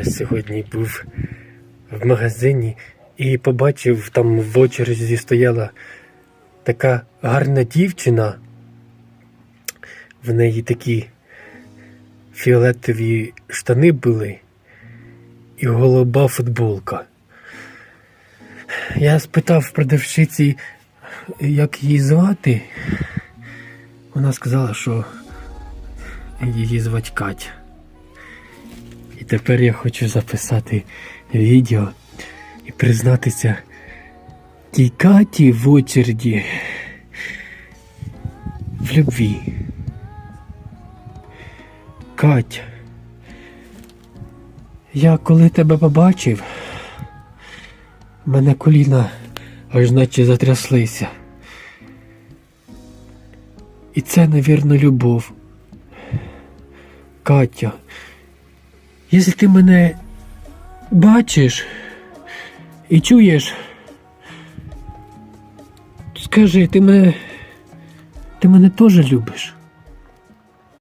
Я сьогодні був в магазині і побачив, там в очереді стояла така гарна дівчина. В неї такі фіолетові штани були і голуба футболка. Я спитав продавщиці, як її звати. Вона сказала, що її звати Катя. І тепер я хочу записати відео і признатися тій Каті в очереді в любві. Катя, я коли тебе побачив, мене коліна аж наче затряслися. І це, навірно, любов. Катя, якщо ти мене бачиш і чуєш, скажи, ти мене. Ти мене теж любиш?